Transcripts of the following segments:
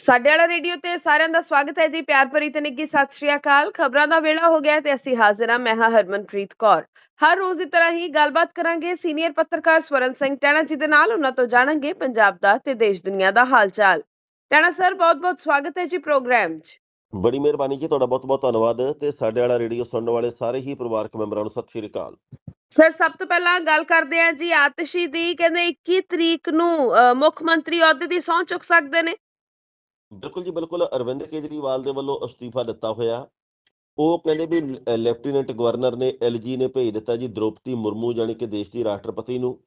ਸਾਡੇ ਵਾਲਾ ਰੇਡੀਓ ਤੇ ਸਾਰਿਆਂ ਦਾ ਸਵਾਗਤ ਹੈ ਜੀ। ਪਿਆਰ ਭਰੀ ਤੇ ਨਿੱਘੀ ਸਤਿ ਸ਼੍ਰੀ ਅਕਾਲ। ਖਬਰਾਂ ਦਾ ਵੇਲਾ ਹੋ ਗਿਆ ਤੇ ਅਸੀਂ ਹਾਜ਼ਰ ਹਾਂ ਮੈਂ ਹਾਂ ਹਰਮਨਪ੍ਰੀਤ ਕੌਰ। ਹਰ ਰੋਜ਼ ਦੀ ਤਰ੍ਹਾਂ ਹੀ ਗੱਲਬਾਤ ਕਰਾਂਗੇ ਸੀਨੀਅਰ ਪੱਤਰਕਾਰ ਸਵਰਨ ਸਿੰਘ ਟੈਣਾ ਜੀ ਦੇ ਨਾਲ। ਉਹਨਾਂ ਤੋਂ ਜਾਣਾਂਗੇ ਪੰਜਾਬ ਦਾ ਤੇ ਦੇਸ਼ ਦੁਨੀਆ ਦਾ ਹਾਲ ਚਾਲ ਟੈਣਾ ਸਰ ਬਹੁਤ-ਬਹੁਤ ਸਵਾਗਤ ਹੈ ਜੀ ਪ੍ਰੋਗਰਾਮ 'ਚ। ਬੜੀ ਮਿਹਰਬਾਨੀ ਜੀ ਤੁਹਾਡਾ ਬਹੁਤ ਬਹੁਤ ਧੰਨਵਾਦ ਤੇ ਸਾਡੇ ਵਾਲਾ ਰੇਡੀਓ ਸੁਣਨ ਵਾਲੇ ਸਾਰੇ ਹੀ ਪਰਿਵਾਰਕ ਮੈਂਬਰਾਂ ਨੂੰ ਸਤਿ ਸ਼੍ਰੀ ਅਕਾਲ। ਸਰ ਸਭ ਤੋਂ ਪਹਿਲਾਂ ਗੱਲ ਕਰਦੇ ਹਾਂ ਜੀ ਆਤਿਸ਼ੀ ਦੀ। ਕਹਿੰਦੇ 21 ਤਰੀਕ ਨੂੰ ਮੁੱਖ ਮੰਤਰੀ ਅਹੁਦੇ ਦੀ ਸਹੁੰ ਚੁੱਕ ਸਕਦੇ ਨੇ। ਬਿਲਕੁਲ ਜੀ ਬਿਲਕੁਲ ਅਰਵਿੰਦ ਕੇਜਰੀਵਾਲ ਦੇ ਵੱਲੋਂ ਅਸਤੀਫਾ ਦਿੱਤਾ ਹੋਇਆ। ਉਹ ਕਹਿੰਦੇ ਵੀ ਲੈਫਟੀਨੈਂਟ ਗਵਰਨਰ ਨੇ ਐਲਜੀ ਨੇ ਭੇਜ ਦਿੱਤਾ ਜੀ ਦ੍ਰੋਪਦੀ ਮੁਰਮੂ ਜਾਣੀ ਕਿ ਦੇਸ਼ ਦੀ ਰਾਸ਼ਟਰਪਤੀ ਨੂੰ।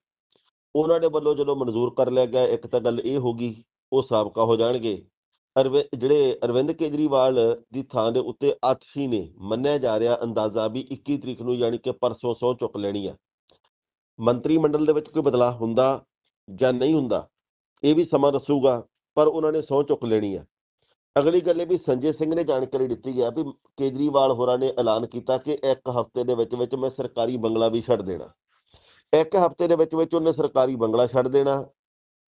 ਉਹਨਾਂ ਦੇ ਵੱਲੋਂ ਜਦੋਂ ਮਨਜ਼ੂਰ ਕਰ ਲਿਆ ਗਿਆ ਇੱਕ ਤਾਂ ਗੱਲ ਇਹ ਹੋ ਗਈ ਉਹ ਸਾਬਕਾ ਹੋ ਜਾਣਗੇ। ਜਿਹੜੇ ਅਰਵਿੰਦ ਕੇਜਰੀਵਾਲ ਦੀ ਥਾਂ ਦੇ ਉੱਤੇ ਆਤਸ਼ੀ ਨੇ ਮੰਨਿਆ ਜਾ ਰਿਹਾ ਅੰਦਾਜ਼ਾ ਵੀ 21 ਤਰੀਕ ਨੂੰ ਯਾਨੀ ਕਿ ਪਰਸੋਂ ਸਹੁੰ ਚੁੱਕ ਲੈਣੀ ਆ। ਮੰਤਰੀ ਮੰਡਲ ਦੇ ਵਿੱਚ ਕੋਈ ਬਦਲਾਅ ਹੁੰਦਾ ਜਾਂ ਨਹੀਂ ਹੁੰਦਾ ਇਹ ਵੀ ਸਮਾਂ ਦੱਸੂਗਾ। ਪਰ ਉਹਨਾਂ ਨੇ ਸਹੁੰ ਚੁੱਕ ਲੈਣੀ ਆ। ਅਗਲੀ ਗੱਲ ਇਹ ਵੀ ਸੰਜੇ ਸਿੰਘ ਨੇ ਜਾਣਕਾਰੀ ਦਿੱਤੀ ਹੈ ਵੀ ਕੇਜਰੀਵਾਲ ਹੋਰਾਂ ਨੇ ਐਲਾਨ ਕੀਤਾ ਕਿ ਇੱਕ ਹਫ਼ਤੇ ਦੇ ਵਿੱਚ ਵਿੱਚ ਮੈਂ ਸਰਕਾਰੀ ਬੰਗਲਾ ਵੀ ਛੱਡ ਦੇਣਾ। ਇੱਕ ਹਫ਼ਤੇ ਦੇ ਵਿੱਚ ਵਿੱਚ ਉਹਨੇ ਸਰਕਾਰੀ ਬੰਗਲਾ ਛੱਡ ਦੇਣਾ।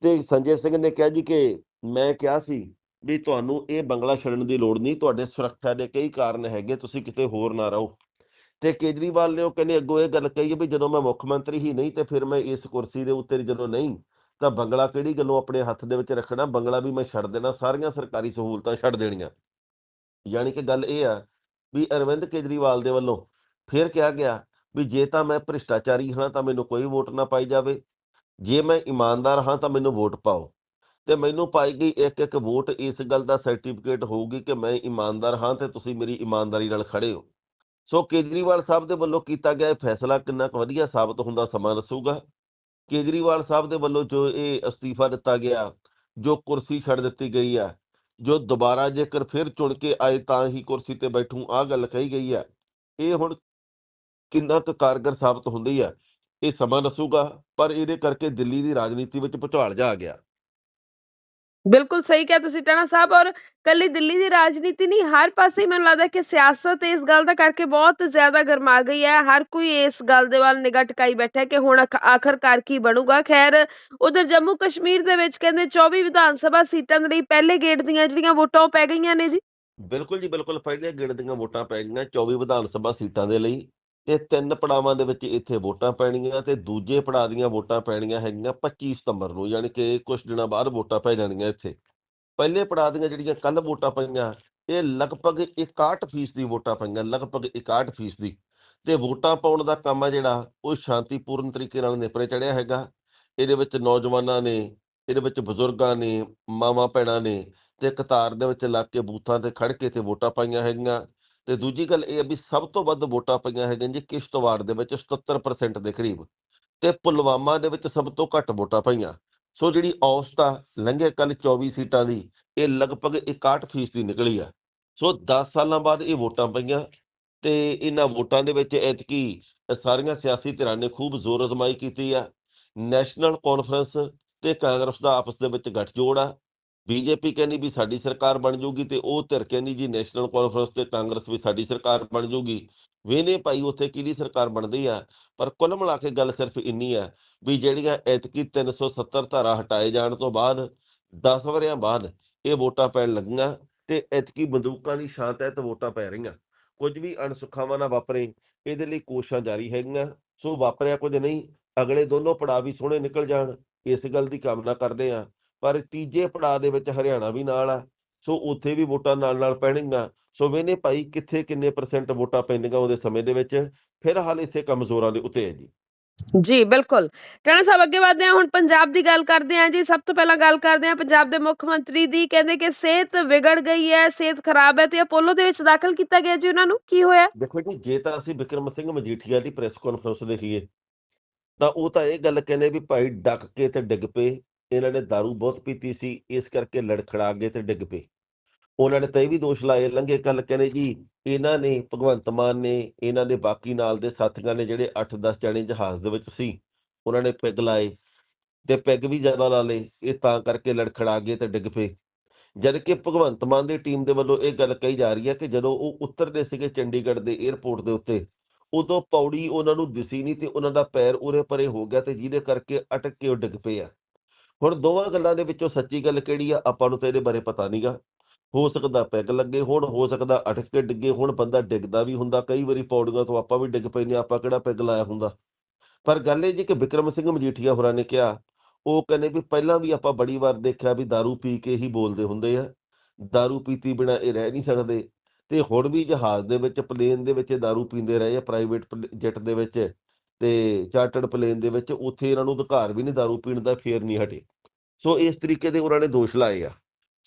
ਤੇ ਸੰਜੇ ਸਿੰਘ ਨੇ ਕਿਹਾ ਜੀ ਕਿ ਮੈਂ ਕਿਹਾ ਸੀ ਵੀ ਤੁਹਾਨੂੰ ਇਹ ਬੰਗਲਾ ਛੱਡਣ ਦੀ ਲੋੜ ਨਹੀਂ, ਤੁਹਾਡੇ ਸੁਰੱਖਿਆ ਦੇ ਕਈ ਕਾਰਨ ਹੈਗੇ, ਤੁਸੀਂ ਕਿਤੇ ਹੋਰ ਨਾ ਰਹੋ। ਤੇ ਕੇਜਰੀਵਾਲ ਨੇ ਉਹ ਕਹਿੰਦੇ ਅੱਗੋਂ ਇਹ ਗੱਲ ਕਹੀ ਹੈ ਵੀ ਜਦੋਂ ਮੈਂ ਮੁੱਖ ਮੰਤਰੀ ਹੀ ਨਹੀਂ ਤੇ ਫਿਰ ਮੈਂ ਇਸ ਕੁਰਸੀ ਦੇ ਉੱਤੇ ਜਦੋਂ ਨਹੀਂ ਤਾਂ ਬੰਗਲਾ ਕਿਹੜੀ ਗੱਲੋਂ ਆਪਣੇ ਹੱਥ ਦੇ ਵਿੱਚ ਰੱਖਣਾ? ਬੰਗਲਾ ਵੀ ਮੈਂ ਛੱਡ ਦੇਣਾ, ਸਾਰੀਆਂ ਸਰਕਾਰੀ ਸਹੂਲਤਾਂ ਛੱਡ ਦੇਣੀਆਂ। ਯਾਨੀ ਕਿ ਗੱਲ ਇਹ ਆ ਵੀ ਅਰਵਿੰਦ ਕੇਜਰੀਵਾਲ ਦੇ ਵੱਲੋਂ ਫਿਰ ਕਿਹਾ ਗਿਆ ਵੀ ਜੇ ਤਾਂ ਮੈਂ ਭ੍ਰਿਸ਼ਟਾਚਾਰੀ ਹਾਂ ਤਾਂ ਮੈਨੂੰ ਕੋਈ ਵੋਟ ਨਾ ਪਾਈ ਜਾਵੇ। ਜੇ ਮੈਂ ਇਮਾਨਦਾਰ ਹਾਂ ਤਾਂ ਮੈਨੂੰ ਵੋਟ ਪਾਓ। ਤੇ ਮੈਨੂੰ ਪਾਈ ਗਈ ਇੱਕ ਇੱਕ ਵੋਟ ਇਸ ਗੱਲ ਦਾ ਸਰਟੀਫਿਕੇਟ ਹੋਊਗੀ ਕਿ ਮੈਂ ਇਮਾਨਦਾਰ ਹਾਂ ਤੇ ਤੁਸੀਂ ਮੇਰੀ ਇਮਾਨਦਾਰੀ ਨਾਲ ਖੜੇ ਹੋ। ਸੋ ਕੇਜਰੀਵਾਲ ਸਾਹਿਬ ਦੇ ਵੱਲੋਂ ਕੀਤਾ ਗਿਆ ਇਹ ਫੈਸਲਾ ਕਿੰਨਾ ਕੁ ਵਧੀਆ ਸਾਬਤ ਹੁੰਦਾ ਸਮਾਂ ਦੱਸੂਗਾ। ਕੇਜਰੀਵਾਲ ਸਾਹਿਬ ਦੇ ਵੱਲੋਂ ਜੋ ਇਹ ਅਸਤੀਫਾ ਦਿੱਤਾ ਗਿਆ, ਜੋ ਕੁਰਸੀ ਛੱਡ ਦਿੱਤੀ ਗਈ ਹੈ ਜੋ ਦੁਬਾਰਾ ਜੇਕਰ ਫਿਰ ਚੁਣ ਕੇ ਆਏ ਤਾਂ ਹੀ ਕੁਰਸੀ ਤੇ ਬੈਠੂ ਆ ਗੱਲ ਕਹੀ ਗਈ ਹੈ ਇਹ ਹੁਣ ਕਿੰਨਾ ਕੁ ਕਾਰਗਰ ਸਾਬਤ ਹੁੰਦੀ ਹੈ ਇਹ ਸਮਾਂ ਦੱਸੂਗਾ, ਪਰ ਇਹਦੇ ਕਰਕੇ ਦਿੱਲੀ ਦੀ ਰਾਜਨੀਤੀ ਵਿੱਚ ਭੁਚਾਲ ਜਾ ਗਿਆ। ਬਿਲਕੁਲ ਸਹੀ ਕਿਹਾ ਤੁਸੀਂ ਟਣਾ ਸਾਹਿਬ ਔਰ ਕੱਲੀ ਦਿੱਲੀ ਦੀ ਰਾਜਨੀਤੀ ਨਹੀਂ, ਹਰ ਪਾਸੇ ਮੈਨੂੰ ਲੱਗਦਾ ਕਿ ਸਿਆਸਤ ਇਸ ਗੱਲ ਦਾ ਕਰਕੇ ਬਹੁਤ ਜ਼ਿਆਦਾ ਗਰਮਾ ਗਈ ਹੈ, ਹਰ ਕੋਈ ਇਸ ਗੱਲ ਦੇ ਵੱਲ ਨਿਗਾਹ ਟਿਕਾਈ ਬੈਠਾ ਹੈ ਕਿ ਹੁਣ ਆਖ- ਆਖਰਕਾਰ ਕੀ ਬਣੂਗਾ। ਖੈਰ, ਉਧਰ ਜੰਮੂ ਕਸ਼ਮੀਰ ਦੇ ਵਿੱਚ ਕਹਿੰਦੇ 24 ਵਿਧਾਨ ਸਭਾ ਸੀਟਾਂ ਦੇ ਲਈ ਪਹਿਲੇ ਗੇੜ ਦੀਆਂ ਜਿਹੜੀਆਂ ਵੋਟਾਂ ਉਹ ਪੈ ਗਈਆਂ ਨੇ ਜੀ। ਬਿਲਕੁਲ ਜੀ, ਬਿਲਕੁਲ ਪਹਿਲੇ ਗੇੜ ਦੀਆਂ ਵੋਟਾਂ ਪੈ ਗਈਆਂ 24 ਵਿਧਾਨ ਸਭਾ ਸੀਟਾਂ ਦੇ ਲਈ। ਤੇ ਤਿੰਨ ਪੜਾਵਾਂ ਦੇ ਵਿੱਚ ਇੱਥੇ ਵੋਟਾਂ ਪੈਣੀਆਂ ਤੇ ਦੂਜੇ ਪੜਾਅ ਦੀਆਂ ਵੋਟਾਂ ਪੈਣੀਆਂ ਹੈਗੀਆਂ 25 ਸਤੰਬਰ ਨੂੰ, ਯਾਨੀ ਕਿ ਕੁਝ ਦਿਨਾਂ ਬਾਅਦ ਵੋਟਾਂ ਪੈ ਜਾਣੀਆਂ ਇੱਥੇ। ਪਹਿਲੇ ਪੜਾਅ ਦੀਆਂ ਜਿਹੜੀਆਂ ਕੱਲ ਵੋਟਾਂ ਪਈਆਂ, ਇਹ ਲਗਭਗ 61% ਦੀ ਵੋਟਾਂ ਪਈਆਂ, ਲਗਭਗ 61% ਦੀ ਤੇ ਵੋਟਾਂ ਪਾਉਣ ਦਾ ਕੰਮ ਆ ਜਿਹੜਾ, ਉਹ ਸ਼ਾਂਤੀਪੂਰਨ ਤਰੀਕੇ ਨਾਲ ਨਿਪਰੇ ਚੜਿਆ ਹੈਗਾ। ਇਹਦੇ ਵਿੱਚ ਨੌਜਵਾਨਾਂ ਨੇ, ਇਹਦੇ ਵਿੱਚ ਬਜ਼ੁਰਗਾਂ ਨੇ ਮਾਵਾਂ ਭੈਣਾਂ ਨੇ ਤੇ ਕਤਾਰ ਦੇ ਵਿੱਚ ਲੱਗ ਕੇ ਬੂਥਾਂ ਤੇ ਖੜ ਕੇ ਤੇ ਵੋਟਾਂ ਪਾਈਆਂ ਹੈਗੀਆਂ। ਤੇ ਦੂਜੀ ਗੱਲ ਇਹ ਹੈ ਵੀ ਸਭ ਤੋਂ ਵੱਧ ਵੋਟਾਂ ਪਈਆਂ ਹੈਗੀਆਂ ਜੀ ਕਿਸ਼ਤਵਾੜ ਦੇ ਵਿੱਚ 77% ਦੇ ਕਰੀਬ ਤੇ ਪੁਲਵਾਮਾ ਦੇ ਵਿੱਚ ਸਭ ਤੋਂ ਘੱਟ ਵੋਟਾਂ ਪਈਆਂ। ਸੋ ਜਿਹੜੀ ਔਸਤ ਆ ਲੰਘੇ ਕੱਲ 24 ਸੀਟਾਂ ਦੀ, ਇਹ ਲਗਭਗ 61% ਦੀ ਨਿਕਲੀ ਆ। ਸੋ 10 ਸਾਲਾਂ ਬਾਅਦ ਇਹ ਵੋਟਾਂ ਪਈਆਂ ਤੇ ਇਹਨਾਂ ਵੋਟਾਂ ਦੇ ਵਿੱਚ ਐਤਕੀ ਸਾਰੀਆਂ ਸਿਆਸੀ ਧਿਰਾਂ ਨੇ ਖੂਬ ਜ਼ੋਰ ਅਜ਼ਮਾਈ ਕੀਤੀ ਆ। ਨੈਸ਼ਨਲ ਕਾਨਫਰੰਸ ਤੇ ਕਾਂਗਰਸ ਦਾ ਆਪਸ ਦੇ ਵਿੱਚ ਗੱਠਜੋੜ ਆ। ਬੀਜੇਪੀ ਕਹਿੰਦੀ ਵੀ ਸਾਡੀ ਸਰਕਾਰ ਬਣ ਜਾਊਗੀ ਤੇ ਉਹ ਧਿਰ ਕਹਿੰਦੀ ਜੀ ਨੈਸ਼ਨਲ ਕਾਨਫਰੰਸ ਤੇ ਕਾਂਗਰਸ ਵੀ ਸਾਡੀ ਸਰਕਾਰ ਬਣ ਜਾਊਗੀ ਵੇਨੇ ਭਾਈ ਉੱਥੇ ਕਿਹਦੀ ਸਰਕਾਰ ਬਣਦੀ ਆ? ਪਰ ਕੁੱਲ ਮਿਲਾ ਕੇ ਗੱਲ ਸਿਰਫ ਇੰਨੀ ਆ ਵੀ ਜਿਹੜੀਆਂ ਐਤਕੀ 370 ਧਾਰਾ ਹਟਾਏ ਜਾਣ ਤੋਂ ਬਾਅਦ 10 ਵਰਿਆਂ ਬਾਅਦ ਇਹ ਵੋਟਾਂ ਪੈਣ ਲੱਗੀਆਂ ਤੇ ਐਤਕੀ ਬੰਦੂਕਾਂ ਦੀ ਸ਼ਾਂਤ ਹੈ ਤੇ ਵੋਟਾਂ ਪੈ ਰਹੀਆਂ। ਕੁਝ ਵੀ ਅਣਸੁਖਾਵਾਂ ਨਾ ਵਾਪਰੇ, ਇਹਦੇ ਲਈ ਕੋਸ਼ਿਸ਼ਾਂ ਜਾਰੀ ਹੈਗੀਆਂ। ਸੋ ਵਾਪਰਿਆ ਕੁਝ ਨਹੀਂ, ਅਗਲੇ ਦੋਨੋਂ ਪੜਾਅ ਵੀ ਸੋਹਣੇ ਨਿਕਲ ਜਾਣ, ਇਸ ਗੱਲ ਦੀ ਕਾਮਨਾ ਕਰਦੇ ਆ। ਪਰ ਤੀਜੇ ਪੜਾਅ ਦੇ ਵਿੱਚ ਹਰਿਆਣਾ ਵੀ ਨਾਲ ਆ ਸੋ ਉੱਥੇ ਵੀ ਵੋਟਾਂ ਨਾਲ ਨਾਲ ਪੈਣਗੀਆਂ। ਸੋ ਵੇਨੇ ਭਾਈ ਕਿੱਥੇ ਕਿੰਨੇ ਪਰਸੈਂਟ ਵੋਟਾਂ ਪੈਣਗੀਆਂ ਉਹਦੇ ਸਮੇਂ ਦੇ ਵਿੱਚ? ਫਿਰ ਹਾਲ ਇੱਥੇ ਕਮਜ਼ੋਰਾਂ ਦੇ ਉੱਤੇ ਹੈ ਜੀ। ਜੀ ਬਿਲਕੁਲ। ਟਾਣਾ ਸਾਹਿਬ ਅੱਗੇ ਵਧਦੇ ਹਾਂ। ਹੁਣ ਪੰਜਾਬ ਦੀ ਗੱਲ ਕਰਦੇ ਹਾਂ ਜੀ। ਸਭ ਤੋਂ ਪਹਿਲਾਂ ਗੱਲ ਕਰਦੇ ਹਾਂ ਪੰਜਾਬ ਦੇ ਮੁੱਖ ਮੰਤਰੀ ਦੀ। ਕਹਿੰਦੇ ਕਿ ਸਿਹਤ ਵਿਗੜ ਗਈ ਹੈ ਸਿਹਤ ਖਰਾਬ ਹੈ ਤੇ ਅਪੋਲੋ ਦੇ ਵਿੱਚ ਦਾਖਲ ਕੀਤਾ ਗਿਆ ਜੀ ਉਹਨਾਂ ਨੂੰ। ਕੀ ਹੋਇਆ? ਦੇਖੋ ਜੀ ਜੇ ਤਾਂ ਅਸੀਂ ਵਿਕਰਮ ਸਿੰਘ ਮਜੀਠੀਆ ਦੀ ਪ੍ਰੈਸ ਕਾਨਫਰੰਸ ਦੇਖੀਏ ਤਾਂ ਉਹ ਤਾਂ ਇਹ ਗੱਲ ਕਹਿੰਦੇ ਵੀ ਭਾਈ ਡੱਕ ਕੇ ਤੇ ਡਿੱਗ ਪਏ। ਇਹਨਾਂ ਨੇ दारू ਬਹੁਤ ਪੀਤੀ ਸੀ, ਇਸ ਕਰਕੇ ਲੜਖੜਾ ਗਏ ਤੇ ਡਿੱਗ ਪਏ। ਉਹਨਾਂ ਨੇ ਤਾਂ ਇਹ ਵੀ ਦੋਸ਼ ਲਾਏ ਲੰਗੇ ਕੱਲ ਕਹਿੰਦੇ ਜੀ, ਇਹਨਾਂ ਨੇ, ਭਗਵੰਤ ਮਾਨ ਨੇ, ਇਹਨਾਂ ਦੇ ਬਾਕੀ ਨਾਲ ਦੇ ਸਾਥੀਆਂ ਨੇ ਜਿਹੜੇ 8-10 ਜਣੇ ਜਹਾਜ਼ ਦੇ ਵਿੱਚ ਸੀ, ਉਹਨਾਂ ਨੇ ਪੈਗ ਲਾਏ ਤੇ ਪੈਗ ਵੀ ਜ਼ਿਆਦਾ ਲਾ ਲਏ, ਇਹ ਤਾਂ ਕਰਕੇ ਲੜਖੜਾ ਗਏ ਤੇ ਡਿੱਗ ਪਏ। ਜਦ ਕਿ ਭਗਵੰਤ ਮਾਨ ਦੀ ਟੀਮ ਦੇ ਵੱਲੋਂ ਇਹ ਗੱਲ ਕਹੀ ਜਾ ਰਹੀ ਹੈ ਕਿ ਜਦੋਂ ਉਹ ਉੱਤਰਦੇ ਸੀਗੇ ਚੰਡੀਗੜ੍ਹ ਦੇ 에어ਪੋਰਟ ਦੇ ਉੱਤੇ, ਉਦੋਂ ਪੌੜੀ ਉਹਨਾਂ ਨੂੰ ਦਿਸੀ ਨਹੀਂ ਤੇ ਉਹਨਾਂ ਦਾ ਪੈਰ ਉਰੇ ਪਰੇ ਹੋ ਗਿਆ ਤੇ ਜਿਹਦੇ ਕਰਕੇ ਅਟਕ ਕੇ ਉਹ ਡਿੱਗ ਪਏ ਆ। ਹੁਣ ਦੋਵਾਂ ਗੱਲਾਂ ਦੇ ਵਿੱਚੋਂ ਸੱਚੀ ਗੱਲ ਕਿਹੜੀ ਆ ਆਪਾਂ ਨੂੰ ਤਾਂ ਇਹਦੇ ਬਾਰੇ ਪਤਾ ਨਹੀਂਗਾ ਹੋ ਸਕਦਾ ਪੈਗ ਲੱਗੇ ਹੁਣ ਹੋ ਸਕਦਾ ਅਟਕ ਕੇ ਡਿੱਗੇ ਹੁਣ ਬੰਦਾ ਡਿੱਗਦਾ ਵੀ ਹੁੰਦਾ ਕਈ ਵਾਰੀ ਪੌੜੀਆਂ ਤੋਂ ਆਪਾਂ ਵੀ ਡਿੱਗ ਪੈਂਦੇ ਹਾਂ, ਆਪਾਂ ਕਿਹੜਾ ਪੈਗ ਲਾਇਆ ਹੁੰਦਾ ਪਰ ਗੱਲ ਇਹ ਜੀ ਕਿ ਵਿਕਰਮ ਸਿੰਘ ਮਜੀਠੀਆ ਹੋਰਾਂ ਨੇ ਕਿਹਾ ਉਹ ਕਹਿੰਦੇ ਵੀ ਪਹਿਲਾਂ ਵੀ ਆਪਾਂ ਬੜੀ ਵਾਰ ਦੇਖਿਆ ਵੀ दारू ਪੀ ਕੇ ਹੀ ਬੋਲਦੇ ਹੁੰਦੇ ਆ दारू ਪੀਤੀ ਬਿਨਾ ਇਹ ਰਹਿ ਨਹੀਂ ਸਕਦੇ ਤੇ ਹੁਣ ਵੀ ਜਹਾਜ਼ ਦੇ ਵਿੱਚ ਪਲੇਨ ਦੇ ਵਿੱਚ ਇਹ दारू ਪੀਂਦੇ ਰਹੇ ਆ ਪ੍ਰਾਈਵੇਟ ਜੈਟ ਦੇ ਵਿੱਚ ਤੇ ਚਾਰਟਰਡ ਪਲੇਨ ਦੇ ਵਿੱਚ ਉੱਥੇ ਇਹਨਾਂ ਨੂੰ ਅਧਿਕਾਰ ਵੀ ਨਹੀਂ दारू ਪੀਣ ਦਾ ਫੇਰ ਨਹੀਂ ਹਟੇ। ਸੋ ਇਸ ਤਰੀਕੇ ਦੇ ਉਹਨਾਂ ਨੇ ਦੋਸ਼ ਲਾਏ ਆ।